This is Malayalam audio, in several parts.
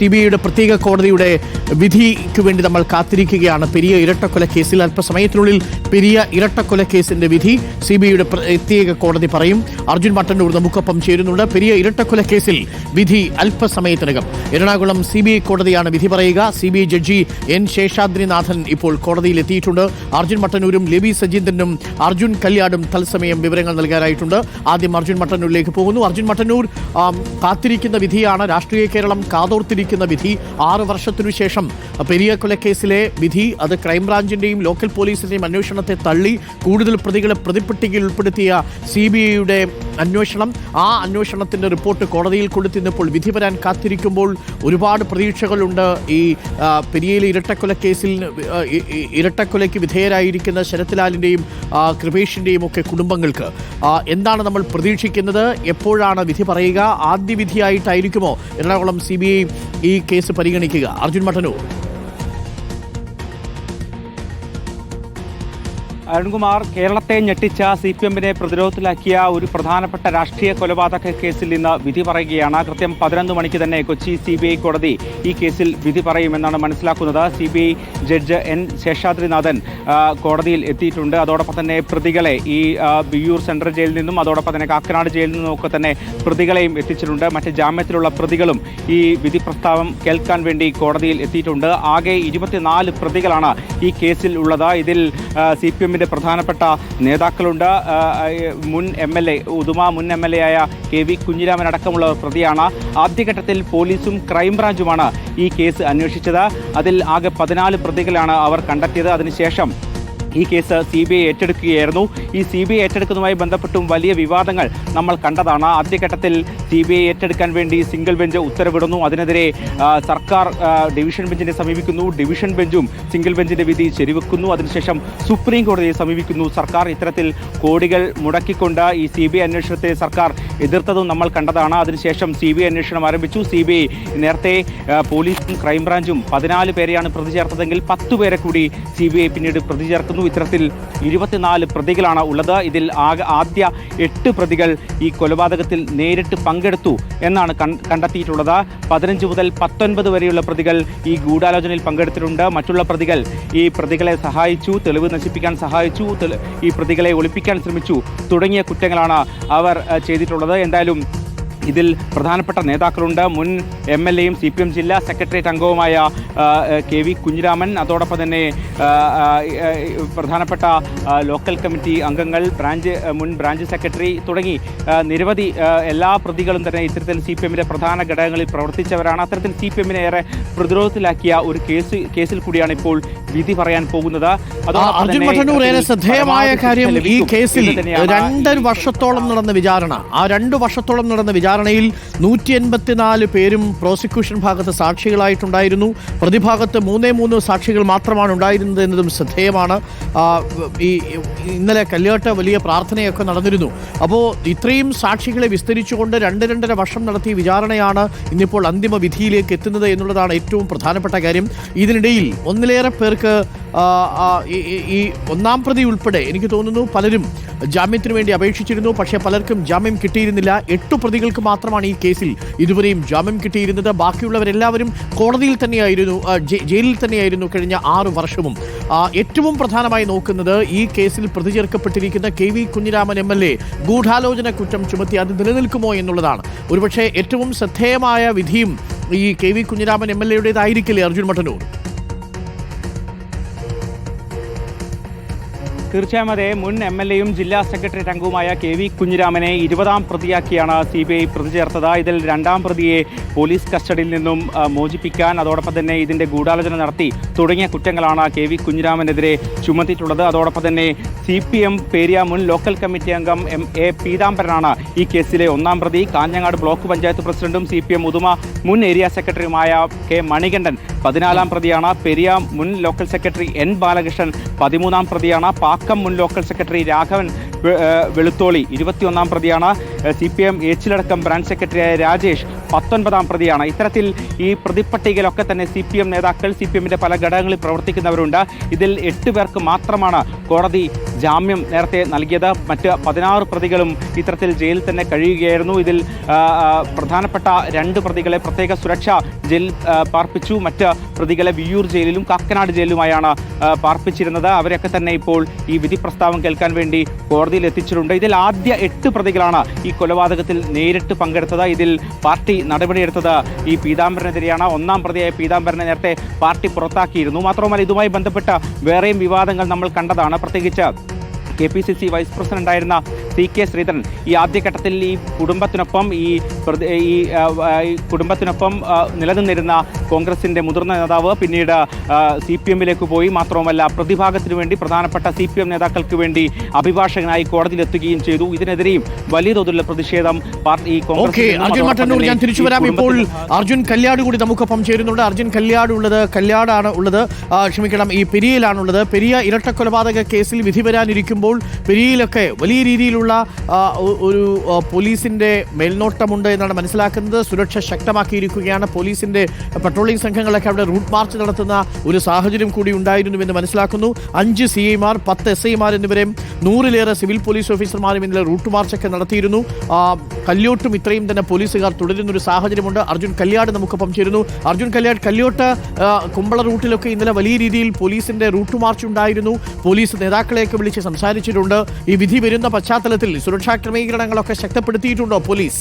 ടി ബിയുടെ പ്രത്യേക കോടതിയുടെ വിധിക്ക് വേണ്ടി നമ്മൾ കാത്തിരിക്കുകയാണ്. പെരിയ ഇരട്ടക്കൊല കേസിൽ അല്പസമയത്തിനുള്ളിൽ പെരിയ ഇരട്ടക്കൊല കേസിന്റെ വിധി സി ബി ഐയുടെ പ്രത്യേക കോടതി പറയും. അർജുൻ മട്ടന്നൂർ നമുക്കൊപ്പം ചേരുന്നുണ്ട്. പെരിയ ഇരട്ടക്കൊല കേസിൽ വിധി അല്പസമയത്തിനകം. എറണാകുളം സി ബി ഐ കോടതിയാണ് വിധി പറയുക. C B I judge N Seshadrinathan ഇപ്പോൾ കോടതിയിൽ എത്തിയിട്ടുണ്ട്. അർജുൻ മട്ടന്നൂരും ലെബി സജീന്ദ്രനും അർജുൻ കല്യാടും തത്സമയം വിവരങ്ങൾ നൽകാനായിട്ടുണ്ട്. ആദ്യം അർജുൻ മട്ടന്നൂരിലേക്ക് പോകുന്നു. അർജുൻ മട്ടന്നൂർ കാത്തിരിക്കുന്ന വിധിയാണ്. രാഷ്ട്രീയ കേരളം കാതോർത്തിരിക്കുന്ന വിധി ആറ് വർഷത്തിനു ശേഷം. പെരിയ കൊലക്കേസിലെ വിധി അത് ക്രൈംബ്രാഞ്ചിന്റെയും ലോക്കൽ പോലീസിന്റെയും അന്വേഷണത്തെ തള്ളി കൂടുതൽ പ്രതികളെ പ്രതിപ്പട്ടികയിൽ ഉൾപ്പെടുത്തിയ സി ബി ഐയുടെ അന്വേഷണം. ആ അന്വേഷണത്തിന്റെ റിപ്പോർട്ട് കോടതിയിൽ കൊടുത്തിരുന്നപ്പോൾ വിധി വരാൻ കാത്തിരിക്കുമ്പോൾ ഒരുപാട് പ്രതീക്ഷകളുണ്ട്. ഈ പെരിയയിലെ ഇരട്ടക്കൊലക്കേസിൽ ഇരട്ടക്കൊലയ്ക്ക് വിധേയരായിരിക്കുന്ന ശരത്ലാലിന്റെയും കൃപേഷിന്റെയും ഒക്കെ കുടുംബങ്ങൾക്ക്. എന്താണ് നമ്മൾ പ്രതീക്ഷിക്കുന്നത്? എപ്പോഴാണ് വിധി പറയുക? ആദ്യ വിധിയായിട്ടായിരിക്കുമോ? എറണാകുളം സി ബി ഐ ഈ കേസ് പരിഗണിക്കുക. അർജുൻ മട്ടനൂർ അരുൺകുമാർ കേരളത്തെ ഞെട്ടിച്ച സി പി എമ്മിനെ പ്രതിരോധത്തിലാക്കിയ ഒരു പ്രധാനപ്പെട്ട രാഷ്ട്രീയ കൊലപാതക കേസിൽ ഇന്ന് വിധി പറയുകയാണ്. കൃത്യം പതിനൊന്ന് മണിക്ക് തന്നെ കൊച്ചി സി ബി ഐ കോടതി ഈ കേസിൽ വിധി പറയുമെന്നാണ് മനസ്സിലാക്കുന്നത്. C B I judge N Seshadrinathan കോടതിയിൽ എത്തിയിട്ടുണ്ട്. അതോടൊപ്പം തന്നെ പ്രതികളെ ഈ ബിയൂർ സെൻട്രൽ ജയിലിൽ നിന്നും അതോടൊപ്പം തന്നെ കാക്കനാട് ജയിലിൽ നിന്നും ഒക്കെ തന്നെ പ്രതികളെയും എത്തിച്ചിട്ടുണ്ട്. മറ്റ് ജാമ്യത്തിലുള്ള പ്രതികളും ഈ വിധി പ്രസ്താവം കേൾക്കാൻ വേണ്ടി കോടതിയിൽ എത്തിയിട്ടുണ്ട്. ആകെ ഇരുപത്തിനാല് പ്രതികളാണ് ഈ കേസിൽ ഉള്ളത്. ഇതിൽ സി പി എമ്മിന്റെ പ്രധാനപ്പെട്ട നേതാക്കളുണ്ട്. മുൻ എം എൽ എ ഉദുമ മുൻ എം എൽ എ ആയ കെ വി കുഞ്ഞിരാമൻ അടക്കമുള്ളവർ പ്രതിയാണ്. ആദ്യഘട്ടത്തിൽ പോലീസും ക്രൈംബ്രാഞ്ചുമാണ് ഈ കേസ് അന്വേഷിച്ചത്. അതിൽ ആകെ പതിനാല് പ്രതികളാണ് അവർ കണ്ടെത്തിയത്. അതിനുശേഷം ഈ കേസ് സി ബി ഐ ഏറ്റെടുക്കുകയായിരുന്നു. ഈ സി ബി ഐ ഏറ്റെടുക്കുന്നതുമായി ബന്ധപ്പെട്ടും വലിയ വിവാദങ്ങൾ നമ്മൾ കണ്ടതാണ്. ആദ്യഘട്ടത്തിൽ സി ബി ഐ ഏറ്റെടുക്കാൻ വേണ്ടി സിംഗിൾ ബെഞ്ച് ഉത്തരവിടുന്നു. അതിനെതിരെ സർക്കാർ ഡിവിഷൻ ബെഞ്ചിനെ സമീപിക്കുന്നു. ഡിവിഷൻ ബെഞ്ചും സിംഗിൾ ബെഞ്ചിന്റെ വിധി ശരിവെക്കുന്നു. അതിനുശേഷം സുപ്രീം കോടതിയെ സമീപിക്കുന്നു. സർക്കാർ ഇത്തരത്തിൽ കോടികൾ മുടക്കിക്കൊണ്ട് ഈ സി ബി ഐ അന്വേഷണത്തെ സർക്കാർ എതിർത്തതും നമ്മൾ കണ്ടതാണ്. അതിനുശേഷം സി ബി ഐ അന്വേഷണം ആരംഭിച്ചു. സി ബി ഐ നേരത്തെ പോലീസും ക്രൈംബ്രാഞ്ചും പതിനാല് പേരെയാണ് പ്രതി ചേർത്തതെങ്കിൽ പത്ത് പേരെ കൂടി സി ബി ഐ പിന്നീട് പ്രതി ചേർക്കുന്നു. ഇത്തരത്തിൽ ഇരുപത്തിനാല് പ്രതികളാണ് ഉള്ളത്. ഇതിൽ ആകെ ആദ്യ എട്ട് പ്രതികൾ ഈ കൊലപാതകത്തിൽ നേരിട്ട് പങ്കെടുത്തു എന്നാണ് കണ്ടെത്തിയിട്ടുള്ളത്. പതിനഞ്ച് മുതൽ പത്തൊൻപത് വരെയുള്ള പ്രതികൾ ഈ ഗൂഢാലോചനയിൽ പങ്കെടുത്തിട്ടുണ്ട്. മറ്റുള്ള പ്രതികൾ ഈ പ്രതികളെ സഹായിച്ചു തെളിവ് നശിപ്പിക്കാൻ സഹായിച്ചു ഈ പ്രതികളെ ഒളിപ്പിക്കാൻ ശ്രമിച്ചു തുടങ്ങിയ കുറ്റങ്ങളാണ് അവർ ചെയ്തിട്ടുള്ളത്. എന്തായാലും ഇതിൽ പ്രധാനപ്പെട്ട നേതാക്കളുണ്ട്. മുൻ എം എൽ എയും സി പി എം ജില്ലാ സെക്രട്ടേറിയറ്റ് അംഗവുമായ കെ വി കുഞ്ഞിരാമൻ. അതോടൊപ്പം തന്നെ പ്രധാനപ്പെട്ട ലോക്കൽ കമ്മിറ്റി അംഗങ്ങൾ ബ്രാഞ്ച് മുൻ ബ്രാഞ്ച് സെക്രട്ടറി തുടങ്ങി നിരവധി എല്ലാ പ്രതികളും തന്നെ ഇത്തരത്തിൽ സി പി എമ്മിന്റെ പ്രധാന ഘടകങ്ങളിൽ പ്രവർത്തിച്ചവരാണ്. അത്തരത്തിൽ സി പി എമ്മിനെ ഏറെ പ്രതിരോധത്തിലാക്കിയ ഒരു കേസ് കേസിൽ കൂടിയാണ് ഇപ്പോൾ വിധി പറയാൻ പോകുന്നത്. അതോടൊപ്പം ശ്രദ്ധേയമായ കാര്യം ഈ കേസിൽ രണ്ടര രണ്ട് വർഷത്തോളം നടന്ന വിചാരണ. ആ രണ്ട് വർഷത്തോളം നടന്ന വിചാരണയിൽ നൂറ്റി എൺപത്തിനാല് പേരും പ്രോസിക്യൂഷൻ ഭാഗത്ത് സാക്ഷികളായിട്ടുണ്ടായിരുന്നു. പ്രതിഭാഗത്ത് മൂന്നേ മൂന്ന് സാക്ഷികൾ മാത്രമാണ് ഉണ്ടായിരുന്നത് എന്നതും ശ്രദ്ധേയമാണ്. ഈ ഇന്നലെ കല്ലേട്ട വലിയ പ്രാർത്ഥനയൊക്കെ നടന്നിരുന്നു. അപ്പോൾ ഇത്രയും സാക്ഷികളെ വിസ്തരിച്ചുകൊണ്ട് രണ്ട് രണ്ടര വർഷം നടത്തിയ വിചാരണയാണ് ഇന്നിപ്പോൾ അന്തിമ വിധിയിലേക്ക് എത്തുന്നത് എന്നുള്ളതാണ് ഏറ്റവും പ്രധാനപ്പെട്ട കാര്യം. ഇതിനിടയിൽ ഒന്നിലേറെ പേർക്ക് ഈ ഒന്നാം പ്രതി ഉൾപ്പെടെ എനിക്ക് തോന്നുന്നു പലരും ജാമ്യത്തിന് വേണ്ടി അപേക്ഷിച്ചിരുന്നു. പക്ഷേ പലർക്കും ജാമ്യം കിട്ടിയിരുന്നില്ല. എട്ട് പ്രതികൾക്ക് മാത്രമാണ് ഈ കേസിൽ ഇതുവരെയും ജാമ്യം കിട്ടിയിരുന്നത്. ബാക്കിയുള്ളവരെല്ലാവരും കോടതിയിൽ തന്നെയായിരുന്നു ജയിലിൽ തന്നെയായിരുന്നു കഴിഞ്ഞ ആറ് വർഷവും. ഏറ്റവും പ്രധാനമായി നോക്കുന്നത് ഈ കേസിൽ പ്രതി ചേർക്കപ്പെട്ടിരിക്കുന്ന K V Kunhiraman M L A ഗൂഢാലോചന കുറ്റം ചുമത്തി അത് നിലനിൽക്കുമോ എന്നുള്ളതാണ്. ഒരുപക്ഷെ ഏറ്റവും ശ്രദ്ധേയമായ വിധിയും ഈ K V Kunhiraman M L എയുടേതായിരിക്കില്ലേ Arjun Mattannur തീർച്ചയായും അതെ. മുൻ എം എൽ എയും ജില്ലാ സെക്രട്ടറി അംഗവുമായ കെ വി കുഞ്ഞിരാമനെ ഇരുപതാം പ്രതിയാക്കിയാണ് സി ബി ഐ പ്രതി ചേർത്തത്. ഇതിൽ രണ്ടാം പ്രതിയെ പോലീസ് കസ്റ്റഡിയിൽ നിന്നും മോചിപ്പിക്കാൻ അതോടൊപ്പം തന്നെ ഇതിന്റെ ഗൂഢാലോചന നടത്തി തുടങ്ങിയ കുറ്റങ്ങളാണ് കെ വി കുഞ്ഞിരാമനെതിരെ ചുമത്തിയിട്ടുള്ളത്. അതോടൊപ്പം തന്നെ സി പി എം പേരിയ മുൻ ലോക്കൽ കമ്മിറ്റി അംഗം എം എ പീതാംബരനാണ് ഈ കേസിലെ ഒന്നാം പ്രതി. കാഞ്ഞങ്ങാട് ബ്ലോക്ക് പഞ്ചായത്ത് പ്രസിഡന്റും സി പി എം ഉദുമ മുൻ ഏരിയ സെക്രട്ടറിയുമായ കെ മണികണ്ഠൻ പതിനാലാം പ്രതിയാണ്. പെരിയ മുൻ ലോക്കൽ സെക്രട്ടറി എൻ ബാലകൃഷ്ണൻ പതിമൂന്നാം പ്രതിയാണ്. പാക്കം മുൻ ലോക്കൽ സെക്രട്ടറി രാഘവൻ വെളുത്തോളി ഇരുപത്തിയൊന്നാം പ്രതിയാണ്. സി പി എം ഏച്ചിലടക്കം ബ്രാഞ്ച് സെക്രട്ടറിയായ രാജേഷ് പത്തൊൻപതാം പ്രതിയാണ്. ഇത്തരത്തിൽ ഈ പ്രതിപ്പട്ടികയിലൊക്കെ തന്നെ സി പി എം നേതാക്കൾ സി പി എമ്മിന്റെ പല ഘടകങ്ങളിൽ പ്രവർത്തിക്കുന്നവരുണ്ട്. ഇതിൽ എട്ട് പേർക്ക് മാത്രമാണ് കോടതി ജാമ്യം നേരത്തെ നൽകിയത്. മറ്റ് പതിനാറ് പ്രതികളും ഇത്തരത്തിൽ ജയിലിൽ തന്നെ കഴിയുകയായിരുന്നു. ഇതിൽ പ്രധാനപ്പെട്ട രണ്ട് പ്രതികളെ പ്രത്യേക സുരക്ഷ ജയിൽ പാർപ്പിച്ചു. മറ്റ് പ്രതികളെ വിയ്യൂർ ജയിലിലും കാക്കനാട് ജയിലിലുമായാണ് പാർപ്പിച്ചിരുന്നത്. അവരൊക്കെ തന്നെ ഇപ്പോൾ ഈ വിധി പ്രസ്താവം കേൾക്കാൻ വേണ്ടി കോടതിയിൽ എത്തിച്ചിട്ടുണ്ട്. ഇതിൽ ആദ്യ എട്ട് പ്രതികളാണ് ഈ കൊലപാതകത്തിൽ നേരിട്ട് പങ്കെടുത്തത്. ഇതിൽ പാർട്ടി നടപടിയെടുത്തത് ഈ പീതാംബരനെതിരെയാണ്. ഒന്നാം പ്രതിയായ പീതാംബരനെ നേരത്തെ പാർട്ടി പുറത്താക്കിയിരുന്നു. മാത്രമല്ല ഇതുമായി ബന്ധപ്പെട്ട വേറെയും വിവാദങ്ങൾ നമ്മൾ കണ്ടതാണ്. പ്രത്യേകിച്ച് K P C C vice പ്രസിഡന്റായിരുന്ന സി കെ ശ്രീധരൻ. ഈ ആദ്യഘട്ടത്തിൽ ഈ കുടുംബത്തിനൊപ്പം ഈ ഈ കുടുംബത്തിനൊപ്പം നിലനിന്നിരുന്ന കോൺഗ്രസിന്റെ മുതിർന്ന നേതാവ് പിന്നീട് സി പി എമ്മിലേക്ക് പോയി. മാത്രവുമല്ല പ്രതിഭാഗത്തിന് വേണ്ടി പ്രധാനപ്പെട്ട സി പി എം നേതാക്കൾക്ക് വേണ്ടി അഭിഭാഷകനായി കോടതിയിലെത്തുകയും ചെയ്തു. ഇതിനെതിരെയും വലിയ തോതിലുള്ള പ്രതിഷേധം പാർട്ടി കോൺഗ്രസ് ഞാൻ തിരിച്ചു വരാം. ഇപ്പോൾ അർജുൻ കല്യാട് കൂടി നമുക്കൊപ്പം ചേരുന്നുണ്ട്. അർജുൻ കല്യാട് ഉള്ളത് കല്യാടാണ് ഉള്ളത്. ക്ഷമിക്കണം ഈ പെരിയയിലാണുള്ളത്. പെരിയ ഇരട്ട കൊലപാതക കേസിൽ വിധി വരാനിരിക്കുമ്പോൾ പെരിയയിലൊക്കെ വലിയ രീതിയിലുള്ള ഒ- ഒരു പോലീസിന്റെ മേൽനോട്ടമുണ്ട് എന്നാണ് മനസ്സിലാക്കുന്നത്. സുരക്ഷ ശക്തമാക്കിയിരിക്കുകയാണ്. പോലീസിന്റെ പട്രോളിംഗ് സംഘങ്ങളൊക്കെ അവിടെ റൂട്ട് മാർച്ച് നടത്തുന്ന ഒരു സാഹചര്യം കൂടി ഉണ്ടായിരുന്നു എന്ന് മനസ്സിലാക്കുന്നു. അഞ്ച് സി ഐമാർ പത്ത് എസ് ഐമാർ എന്നിവരെയും നൂറിലേറെ സിവിൽ പോലീസ് ഓഫീസർമാരും ഇന്നലെ റൂട്ട് മാർച്ചൊക്കെ നടത്തിയിരുന്നു. കല്യോട്ടും ഇത്രയും തന്നെ പോലീസുകാർ തുടരുന്ന ഒരു സാഹചര്യമുണ്ട്. അർജുൻ കല്യാട് നമുക്കൊപ്പം ചേരുന്നു അർജുൻ കല്യാട് കല്യോട്ട് കുമ്പള റൂട്ടിലൊക്കെ ഇന്നലെ വലിയ രീതിയിൽ പോലീസിന്റെ റൂട്ട് മാർച്ച് ഉണ്ടായിരുന്നു. പോലീസ് നേതാക്കളെയൊക്കെ വിളിച്ച് സംസാരിച്ചിട്ടുണ്ട്. ഈ വിധി വരുന്ന പശ്ചാത്തലത്തിൽ സുരക്ഷാ ക്രമീകരണങ്ങളൊക്കെ ശക്തപ്പെടുത്തിയിട്ടുണ്ടോ പോലീസ്?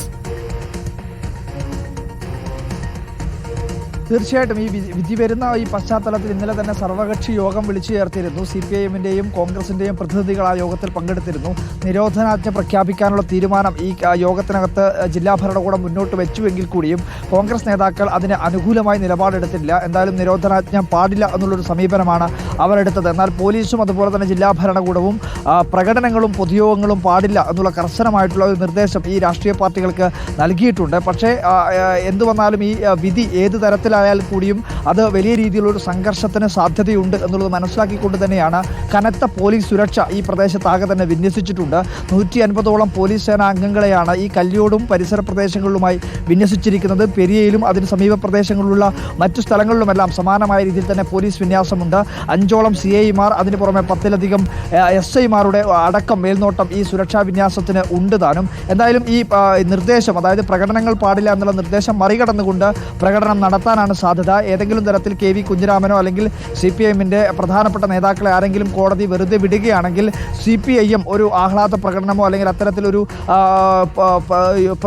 തീർച്ചയായിട്ടും ഈ വിധി- വരുന്ന ഈ പശ്ചാത്തലത്തിൽ ഇന്നലെ തന്നെ സർവകക്ഷി യോഗം വിളിച്ചു ചേർത്തിരുന്നു സി പി ഐഎമ്മിന്റെയും കോൺഗ്രസിന്റെയും പ്രതിനിധികൾ ആ യോഗത്തിൽ പങ്കെടുത്തിരുന്നു. നിരോധനാജ്ഞ പ്രഖ്യാപിക്കാനുള്ള തീരുമാനം ഈ യോഗത്തിനകത്ത് ജില്ലാ ഭരണകൂടം മുന്നോട്ട് വെച്ചുവെങ്കിൽ കൂടിയും കോൺഗ്രസ് നേതാക്കൾ അതിന് അനുകൂലമായി നിലപാടെടുത്തില്ല. എന്തായാലും നിരോധനാജ്ഞ പാടില്ല എന്നുള്ളൊരു സമീപനമാണ് അവരെടുത്തത്. എന്നാൽ പോലീസും അതുപോലെ തന്നെ ജില്ലാ ഭരണകൂടവും പ്രകടനങ്ങളും പൊതുയോഗങ്ങളും പാടില്ല എന്നുള്ള കർശനമായിട്ടുള്ള ഒരു നിർദ്ദേശം ഈ രാഷ്ട്രീയ പാർട്ടികൾക്ക് നൽകിയിട്ടുണ്ട്. പക്ഷേ എന്തു വന്നാലും ഈ വിധി ഏത് തരത്തിലായാൽ കൂടിയും അത് വലിയ രീതിയിലൊരു സംഘർഷത്തിന് സാധ്യതയുണ്ട് എന്നുള്ളത് മനസ്സിലാക്കിക്കൊണ്ട് തന്നെയാണ് കനത്ത പോലീസ് സുരക്ഷ ഈ പ്രദേശത്താകെ തന്നെ വിന്യസിച്ചിട്ടുണ്ട്. നൂറ്റി അൻപതോളം പോലീസ് സേനാ അംഗങ്ങളെയാണ് ഈ കല്യോടും പരിസര പ്രദേശങ്ങളിലുമായി വിന്യസിച്ചിരിക്കുന്നത്. പെരിയയിലും അതിന് സമീപ പ്രദേശങ്ങളിലുള്ള മറ്റു സ്ഥലങ്ങളിലുമെല്ലാം സമാനമായ രീതിയിൽ തന്നെ പോലീസ് വിന്യാസമുണ്ട്. അഞ്ചോളം സി ഐമാർ അതിന് പുറമെ പത്തിലധികം എസ് ഐമാരുടെ അടക്കം മേൽനോട്ടം ഈ സുരക്ഷാ വിന്യാസത്തിന് ഉണ്ട് താനും. എന്തായാലും ഈ നിർദ്ദേശം അതായത് പ്രകടനങ്ങൾ പാടില്ല എന്നുള്ള നിർദ്ദേശം മറികടന്നുകൊണ്ട് പ്രകടനം നടത്താനാണ് സാധ്യത. ഏതെങ്കിലും തരത്തിൽ കെ വി കുഞ്ഞിരാമനോ അല്ലെങ്കിൽ സി പി എമ്മിന്റെ പ്രധാനപ്പെട്ട നേതാക്കളെ ആരെങ്കിലും കോടതി വെറുതെ വിടുകയാണെങ്കിൽ സി പി ഐ എം ഒരു ആഹ്ലാദ പ്രകടനമോ അല്ലെങ്കിൽ അത്തരത്തിലൊരു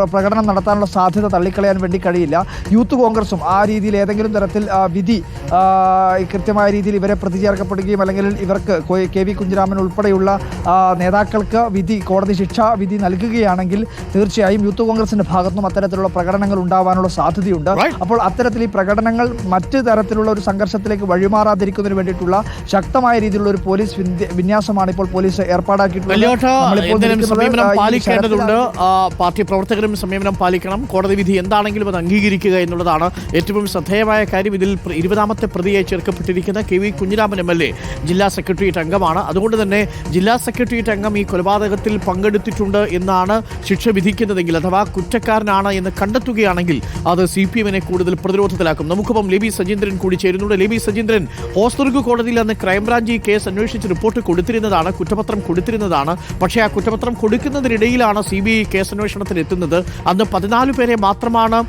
പ്രകടനം നടത്താനുള്ള സാധ്യത തള്ളിക്കളയാൻ വേണ്ടി കഴിയില്ല. യൂത്ത് കോൺഗ്രസും ആ രീതിയിൽ ഏതെങ്കിലും തരത്തിൽ വിധി കൃത്യമായ രീതിയിൽ ഇവരെ പ്രതി ചേർക്കപ്പെടുകയും അല്ലെങ്കിൽ ഇവർക്ക് കൊ- വി കുഞ്ഞിരാമൻ ഉൾപ്പെടെയുള്ള നേതാക്കൾക്ക് വിധി കോടതി ശിക്ഷ വിധി നൽകുകയാണെങ്കിൽ തീർച്ചയായും യൂത്ത് കോൺഗ്രസിന്റെ ഭാഗത്തുനിന്നും അത്തരത്തിലുള്ള പ്രകടനങ്ങൾ ഉണ്ടാവാനുള്ള സാധ്യതയുണ്ട്. അപ്പോൾ അത്തരത്തിൽ ഈ പ്രകടനങ്ങൾ മറ്റ് തരത്തിലുള്ള ഒരു സംഘർഷത്തിലേക്ക് വഴിമാറാതിരിക്കുന്നതിന് വേണ്ടിയിട്ടുള്ള ശക്തമായ രീതിയിലുള്ള ഒരു പോലീസ് വിന്യാസമാണ് ഇപ്പോൾ പോലീസ് ഏർപ്പാടാക്കിയിട്ടുള്ളത്. പാർട്ടി പ്രവർത്തകരും സംയമനം പാലിക്കണം. കോടതി വിധി എന്താണെങ്കിലും അത് അംഗീകരിക്കുക എന്നുള്ളതാണ് ഏറ്റവും ശ്രദ്ധേയമായ കാര്യം. ഇതിൽ ഇരുപതാമത്തെ പ്രതിയായി ചേർക്കപ്പെട്ടിരിക്കുന്ന K V Kunhiraman M L A ജില്ലാ സെക്രട്ടേറിയറ്റ് അംഗമാണ്. അതുകൊണ്ട് തന്നെ ജില്ലാ സെക്രട്ടേറിയറ്റ് അംഗം ഈ കൊലപാതകത്തിൽ പങ്കെടുത്തിട്ടുണ്ട് എന്നാണ് ശിക്ഷ വിധിക്കുന്നതെങ്കിൽ അഥവാ കുറ്റക്കാരനാണ് എന്ന് കണ്ടെത്തുകയാണെങ്കിൽ അത് സി പി എമ്മിനെ കൂടുതൽ പ്രതിരോധത്തിലാക്കും. നമുക്കൊപ്പം ലിബി സജീന്ദ്രൻ കൂടി ചേരുന്നുണ്ട്. ലിബി സജീന്ദ്രൻ ഹോസ്ദുർഗ് കോടതിയിൽ അന്ന് ക്രൈംബ്രാഞ്ച് ഈ കേസ് അന്വേഷിച്ച് റിപ്പോർട്ട് കൊടുത്തിരുന്നതാണ് കുറ്റപത്രം കൊടുത്തിരുന്നതാണ്. പക്ഷേ ആ കുറ്റപത്രം കൊടുക്കുന്നതിനിടയിലാണ് സി ബി ഐ കേസ് അന്വേഷണത്തിൽ എത്തുന്നത്. അന്ന് പതിനാല് പേരെ മാത്രമാണ്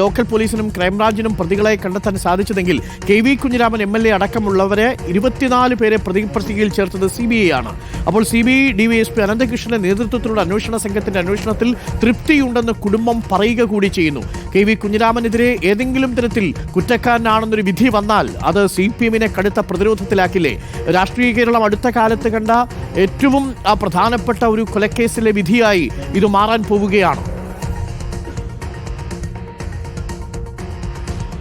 ലോക്കൽ പോലീസിനും ക്രൈംബ്രാഞ്ചിനും പ്രതികളെ കണ്ടെത്താൻ സാധിച്ചതെങ്കിൽ K V Kunhiraman M L A അടക്കമുള്ളവരെ ഇരുപത്തിനാല് പേരെ പ്രതി പട്ടികയിൽ ചേർത്തത് സി ബി ഐ ആണ്. അപ്പോൾ സി ബി ഐ ഡിവൈഎസ്പി അനന്തകൃഷ്ണന്റെ നേതൃത്വത്തിലുള്ള അന്വേഷണ സംഘത്തിന്റെ അന്വേഷണത്തിൽ തൃപ്തിയുണ്ടെന്ന് കുടുംബം പറയുക കൂടി ചെയ്യുന്നു. കെ വി കുഞ്ഞിരാമനെതിരെ ഏതെങ്കിലും തരത്തിൽ കുറ്റക്കാരനാണെന്നൊരു വിധി വന്നാൽ അത് സി പി എമ്മിനെ കടുത്ത പ്രതിരോധത്തിലാക്കില്ലേ? രാഷ്ട്രീയ കേരളം അടുത്ത കാലത്ത് കണ്ട ഏറ്റവും പ്രധാനപ്പെട്ട ഒരു കൊലക്കേസിലെ വിധിയായി ഇത് മാറാൻ പോവുകയാണ്.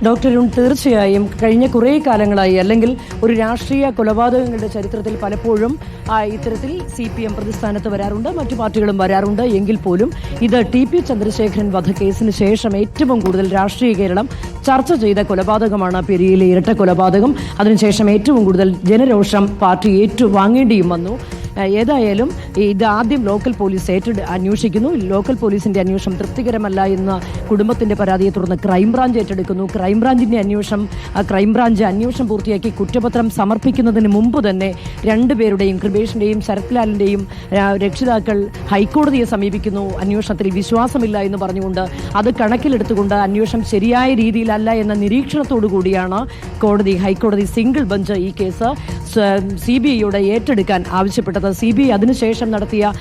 അരുൺ തീർച്ചയായും കഴിഞ്ഞ കുറേ കാലങ്ങളായി അല്ലെങ്കിൽ ഒരു രാഷ്ട്രീയ കൊലപാതകങ്ങളുടെ ചരിത്രത്തിൽ പലപ്പോഴും ഇത്തരത്തിൽ സി പി എം പ്രതിസ്ഥാനത്ത് വരാറുണ്ട് മറ്റു പാർട്ടികളും വരാറുണ്ട്. എങ്കിൽ പോലും ഇത് ടി പി ചന്ദ്രശേഖരൻ വധക്കേസിന് ശേഷം ഏറ്റവും കൂടുതൽ രാഷ്ട്രീയ കേരളം ചർച്ച ചെയ്ത കൊലപാതകമാണ് പെരിയയിലെ ഇരട്ട കൊലപാതകം. അതിനുശേഷം ഏറ്റവും കൂടുതൽ ജനരോഷം പാർട്ടി ഏറ്റുവാങ്ങേണ്ടിയും വന്നു. ഏതായാലും ഇത് ആദ്യം ലോക്കൽ പോലീസ് ഏറ്റെടു അന്വേഷിക്കുന്നു. ലോക്കൽ പോലീസിന്റെ അന്വേഷണം തൃപ്തികരമല്ല എന്ന കുടുംബത്തിന്റെ പരാതിയെ തുടർന്ന് ക്രൈംബ്രാഞ്ച് ഏറ്റെടുക്കുന്നു. ക്രൈംബ്രാഞ്ചിന്റെ അന്വേഷണം ക്രൈംബ്രാഞ്ച് അന്വേഷണം പൂർത്തിയാക്കി കുറ്റപത്രം സമർപ്പിക്കുന്നതിന് മുമ്പ് തന്നെ രണ്ടുപേരുടെയും കൃപേഷിന്റെയും ശരത്ലാലിന്റെയും രക്ഷിതാക്കൾ ഹൈക്കോടതിയെ സമീപിക്കുന്നു. അന്വേഷണത്തിൽ വിശ്വാസമില്ല എന്ന് പറഞ്ഞുകൊണ്ട് അത് കണക്കിലെടുത്തുകൊണ്ട് അന്വേഷണം ശരിയായ രീതിയിലല്ല എന്ന നിരീക്ഷണത്തോടു കൂടിയാണ് കോടതി ഹൈക്കോടതി സിംഗിൾ ബെഞ്ച് ഈ കേസ് സി ബി ഐയോട് ഏറ്റെടുക്കാൻ ആവശ്യപ്പെട്ടത്. സി ബി ഐ അതിനുശേഷം നടത്തിയ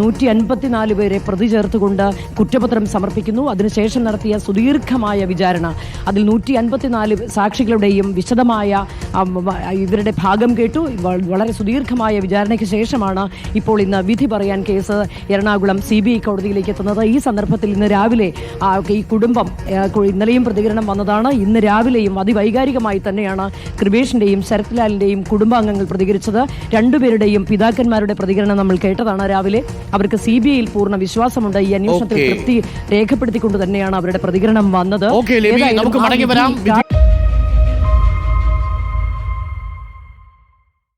നൂറ്റി അൻപത്തിനാല് പേരെ പ്രതി ചേർത്തുകൊണ്ട് കുറ്റപത്രം സമർപ്പിക്കുന്നു. അതിനുശേഷം നടത്തിയ സുദീർഘമായ വിചാരണ. അതിൽ നൂറ്റി അൻപത്തിനാല് സാക്ഷികളുടെയും വിശദമായ ഇവരുടെ ഭാഗം കേട്ടു. വളരെ സുദീർഘമായ വിചാരണയ്ക്ക് ശേഷമാണ് ഇപ്പോൾ ഇന്ന് വിധി പറയാൻ case Ernakulam C B I കോടതിയിലേക്ക് എത്തുന്നത്. ഈ സന്ദർഭത്തിൽ ഇന്ന് രാവിലെ ഈ കുടുംബം ഇന്നലെയും പ്രതികരണം വന്നതാണ്. ഇന്ന് രാവിലെയും അതിവൈകാരികമായി തന്നെയാണ് കൃപേഷിന്റെയും ശരത്ലാലിന്റെയും കുടുംബാംഗങ്ങൾ പ്രതികരിച്ചത്. രണ്ടുപേരുടെയും പിതാക്കന്മാരുടെ പ്രതികരണം നമ്മൾ കേട്ടതാണ്. രാവിലെ അവർക്ക് സി ബി ഐയിൽ പൂർണ വിശ്വാസമുണ്ട്. ഈ അന്വേഷണത്തിൽ തൃപ്തി രേഖപ്പെടുത്തിക്കൊണ്ട് തന്നെയാണ് അവരുടെ പ്രതികരണം വന്നത്. നമുക്ക് മടങ്ങി വരാം.